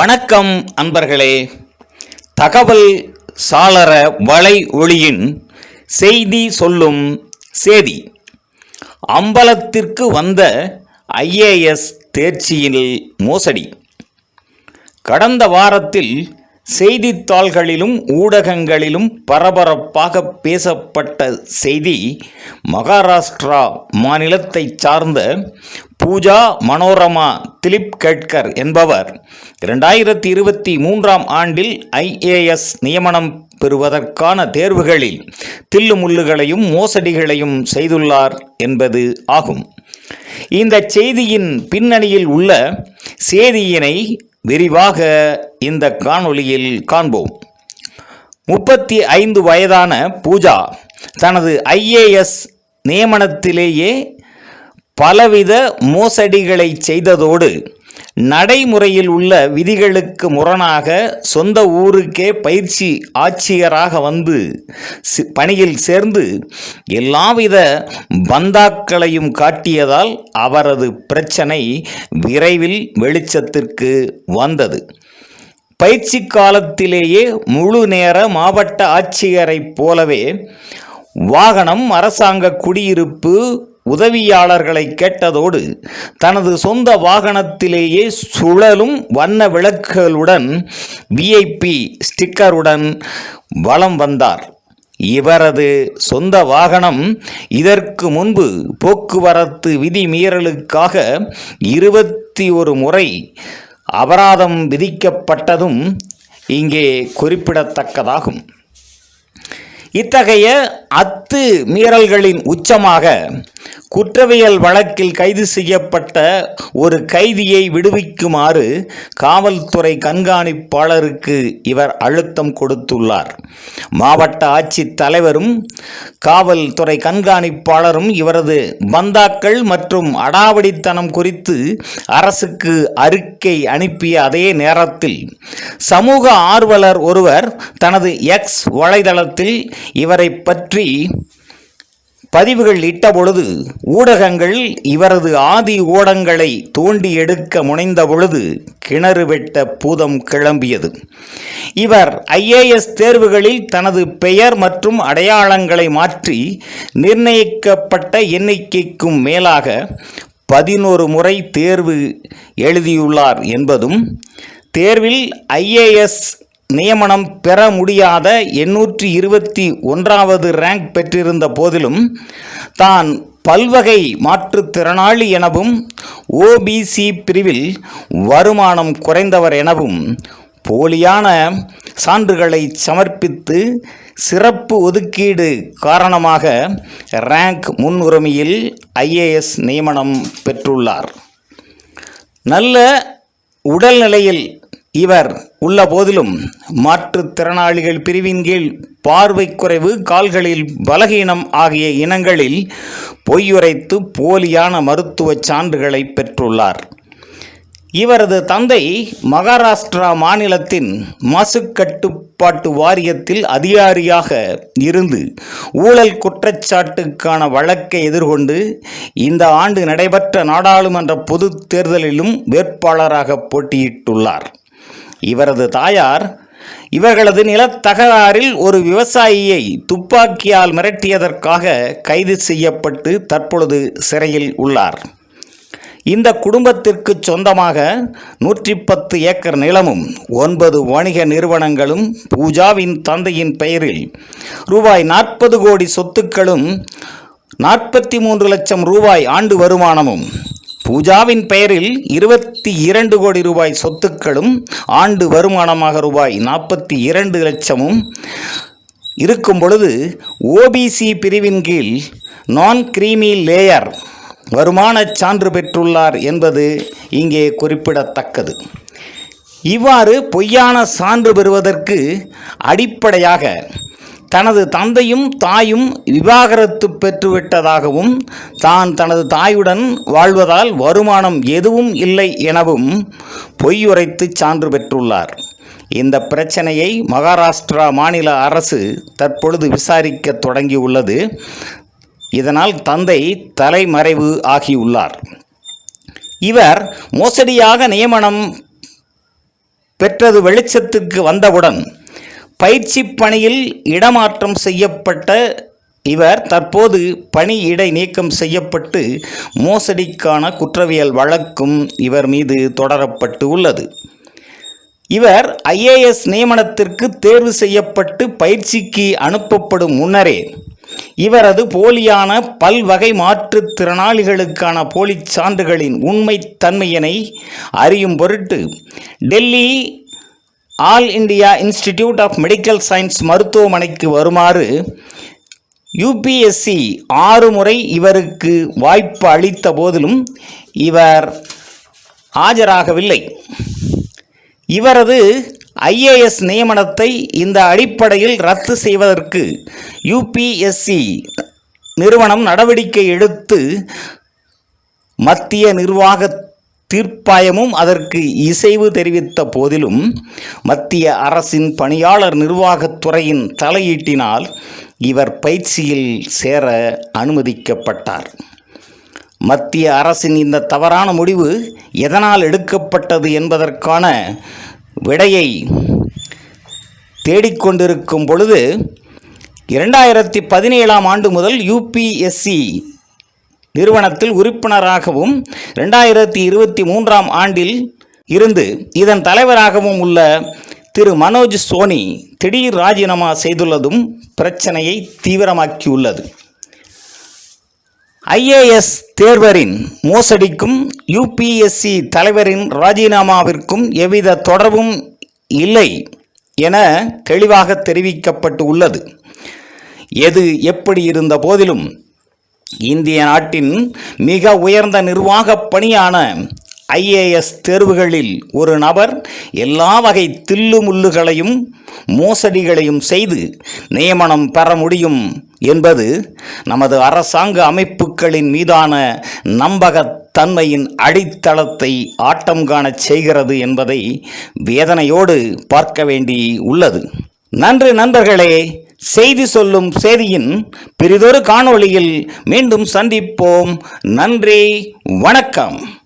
வணக்கம் அன்பர்களே. தகவல் சாளர வலை ஒளியின் செய்தி சொல்லும் சேதி. அம்பலத்திற்கு வந்த ஐஏஎஸ் தேர்ச்சியில் மோசடி. கடந்த வாரத்தில் செய்தித்தாள்களிலும் ஊடகங்களிலும் பரபரப்பாக பேசப்பட்ட செய்தி மகாராஷ்டிரா மாநிலத்தைச் சார்ந்த பூஜா மனோரமா திலீப் கேட்கர் என்பவர் இரண்டாயிரத்தி இருபத்தி மூன்றாம் ஆண்டில் ஐஏஎஸ் நியமனம் பெறுவதற்கான தேர்வுகளில் தில்லுமுள்ளுகளையும் மோசடிகளையும் செய்துள்ளார் என்பது ஆகும். இந்த செய்தியின் பின்னணியில் உள்ள செய்தியினை விரிவாக இந்த காணொளியில் காண்போம். முப்பத்தி ஐந்து வயதான பூஜா தனது ஐஏஎஸ் நியமனத்திலேயே பலவித மோசடிகளை செய்ததோடு நடைமுறையில் உள்ள விதிகளுக்கு முரணாக சொந்த ஊருக்கே பயிற்சி ஆட்சியராக வந்து பணியில் சேர்ந்து எல்லாவித பந்தாக்களையும் காட்டியதால் அவரது பிரச்சனை விரைவில் வெளிச்சத்திற்கு வந்தது. பயிற்சி காலத்திலேயே முழு நேர மாவட்ட ஆட்சியரைப் போலவே வாகனம் அரசாங்க குடியிருப்பு உதவியாளர்களை கேட்டதோடு தனது சொந்த வாகனத்திலேயே சுழலும் வண்ண விளக்குகளுடன் விஐபி ஸ்டிக்கருடன் வலம் வந்தார். இவரது சொந்த வாகனம் இதற்கு முன்பு போக்குவரத்து விதி மீறலுக்காக இருபத்தி ஒரு முறை அபராதம் விதிக்கப்பட்டதும் இங்கே குறிப்பிடத்தக்கதாகும். இத்தகைய அத்து மீறல்களின் உச்சமாக குற்றவியல் வழக்கில் கைது செய்யப்பட்ட ஒரு கைதியை விடுவிக்குமாறு காவல்துறை கண்காணிப்பாளருக்கு இவர் அழுத்தம் கொடுத்துள்ளார். மாவட்ட ஆட்சித் தலைவரும் காவல்துறை கண்காணிப்பாளரும் இவரது பந்தாக்கள் மற்றும் அடாவடித்தனம் குறித்து அரசுக்கு அறிக்கை அனுப்பிய அதே நேரத்தில் சமூக ஆர்வலர் ஒருவர் தனது எக்ஸ் வலைதளத்தில் இவரை பற்றி பதிவுகள் இட்ட பொழுது ஊடகங்கள் இவரது ஆதி ஓடங்களை தோண்டி எடுக்க முனைந்த பொழுது கிணறு வெட்ட பூதம் கிளம்பியது. இவர் ஐஏஎஸ் தேர்வுகளில் தனது பெயர் மற்றும் அடையாளங்களை மாற்றி நிர்ணயிக்கப்பட்ட எண்ணிக்கைக்கும் மேலாக பதினோரு முறை தேர்வு எழுதியுள்ளார் என்பதும் தேர்வில் ஐஏஎஸ் நியமனம் பெற முடியாத எண்ணூற்றி இருபத்தி ஒன்றாவது ரேங்க் பெற்றிருந்த போதிலும் தான் பல்வகை மாற்றுத்திறனாளி எனவும் ஓபிசி பிரிவில் வருமானம் குறைந்தவர் எனவும் போலியான சான்றுகளை சமர்ப்பித்து சிறப்பு ஒதுக்கீடு காரணமாக ரேங்க் முன்னுரிமையில் ஐஏஎஸ் நியமனம் பெற்றுள்ளார். நல்ல உடல்நிலையில் இவர் உள்ள போதிலும் மாற்றுத்திறனாளிகள் பிரிவின் கீழ் பார்வை குறைவு கால்களில் பலகீனம் ஆகிய இனங்களில் பொய்யுரைத்து போலியான மருத்துவச் சான்றுகளை பெற்றுள்ளார். இவரது தந்தை மகாராஷ்டிரா மாநிலத்தின் மாசு கட்டுப்பாட்டு வாரியத்தில் அதிகாரியாக இருந்து ஊழல் குற்றச்சாட்டுக்கான வழக்கை எதிர்கொண்டு இந்த ஆண்டு நடைபெற்ற நாடாளுமன்ற பொதுத் தேர்தலிலும் வேட்பாளராக போட்டியிட்டுள்ளார். இவரது தாயார் இவர்களது நிலத்தகராறில் ஒரு விவசாயியை துப்பாக்கியால் மிரட்டியதற்காக கைது செய்யப்பட்டு தற்பொழுது சிறையில் உள்ளார். இந்த குடும்பத்திற்கு சொந்தமாக நூற்றி பத்து ஏக்கர் நிலமும் ஒன்பது வணிக நிறுவனங்களும் பூஜாவின் தந்தையின் பெயரில் ரூபாய் நாற்பது கோடி சொத்துக்களும் நாற்பத்தி மூன்று லட்சம் ரூபாய் ஆண்டு வருமானமும் பூஜாவின் பெயரில் இருபத்தி இரண்டு கோடி ரூபாய் சொத்துக்களும் ஆண்டு வருமானமாக ரூபாய் நாற்பத்தி இரண்டு லட்சமும் இருக்கும் பொழுது ஓபிசி பிரிவின் கீழ் நான் கிரீமி லேயர் வருமானச் சான்று பெற்றுள்ளார் என்பது இங்கே குறிப்பிடத்தக்கது. இவ்வாறு பொய்யான சான்று பெறுவதற்கு அடிப்படையாக தனது தந்தையும் தாயும் விவாகரத்து பெற்றுவிட்டதாகவும் தான் தனது தாயுடன் வாழ்வதால் வருமானம் எதுவும் இல்லை எனவும் பொய்யுரைத்து சான்று பெற்றுள்ளார். இந்த பிரச்சனையை மகாராஷ்டிரா மாநில அரசு தற்பொழுது விசாரிக்க தொடங்கியுள்ளது. இதனால் தந்தை தலைமறைவு ஆகியுள்ளார். இவர் மோசடியாக நியமனம் பெற்றது வெளிச்சத்துக்கு வந்தவுடன் பயிற்சி பணியில் இடமாற்றம் செய்யப்பட்ட இவர் தற்போது பணி இடை நீக்கம் செய்யப்பட்டு மோசடிக்கான குற்றவியல் வழக்கும் இவர் மீது தொடரப்பட்டு உள்ளது. இவர் ஐஏஎஸ் நியமனத்திற்கு தேர்வு செய்யப்பட்டு பயிற்சிக்கு அனுப்பப்படும் முன்னரே இவரது போலியான பல்வகை மாற்றுத்திறனாளிகளுக்கான போலிச் சான்றுகளின் உண்மைத்தன்மையினை அறியும் பொருட்டு Delhi all India institute of medical science மருத்துவமனைக்கு வருமாறு யூபிஎஸ்சி ஆறு முறை இவருக்கு வாய்ப்பு அளித்த போதிலும் இவர் ஆஜராகவில்லை. இவரது ஐஏஎஸ் நியமனத்தை இந்த அடிப்படையில் ரத்து செய்வதற்கு யூபிஎஸ்சி நிறுவனம் நடவடிக்கை எடுத்து மத்திய நிர்வாக தீர்ப்பாயமும் அதற்கு இசைவு தெரிவித்த போதிலும் மத்திய அரசின் பணியாளர் நிர்வாகத்துறையின் தலையீட்டினால் இவர் பயிற்சியில் சேர அனுமதிக்கப்பட்டார். மத்திய அரசின் இந்த தவறான முடிவு எதனால் எடுக்கப்பட்டது என்பதற்கான விடையை தேடிக்கொண்டிருக்கும் பொழுது இரண்டாயிரத்தி பதினேழாம் ஆண்டு முதல் யூபிஎஸ்சி நிறுவனத்தில் உறுப்பினராகவும் ரெண்டாயிரத்தி இருபத்தி மூன்றாம் ஆண்டில் இருந்து இதன் தலைவராகவும் உள்ள திரு மனோஜ் சோனி திடீர் ராஜினாமா செய்துள்ளதும் பிரச்சனையை தீவிரமாக்கியுள்ளது. ஐஏஎஸ் தேர்வரின் மோசடிக்கும் யூபிஎஸ்சி தலைவரின் ராஜினாமாவிற்கும் எவ்வித தொடர்பும் இல்லை என தெளிவாக தெரிவிக்கப்பட்டு உள்ளது எது எப்படி இருந்த போதிலும் இந்திய நாட்டின் மிக உயர்ந்த நிர்வாகப் பணியான ஐஏஎஸ் தேர்வுகளில் ஒரு நபர் எல்லா வகை தில்லுமுள்ளுகளையும் மோசடிகளையும் செய்து நியமனம் பெற முடியும் என்பது நமது அரசாங்க அமைப்புகளின் மீதான நம்பகத்தன்மையின் அடித்தளத்தை ஆட்டம் காணச் செய்கிறது என்பதை வேதனையோடு பார்க்க வேண்டி உள்ளது நன்றி நண்பர்களே. செய்தி சொல்லும் செய்தியின் பிறிதொரு காணொளியில் மீண்டும் சந்திப்போம். நன்றி வணக்கம்.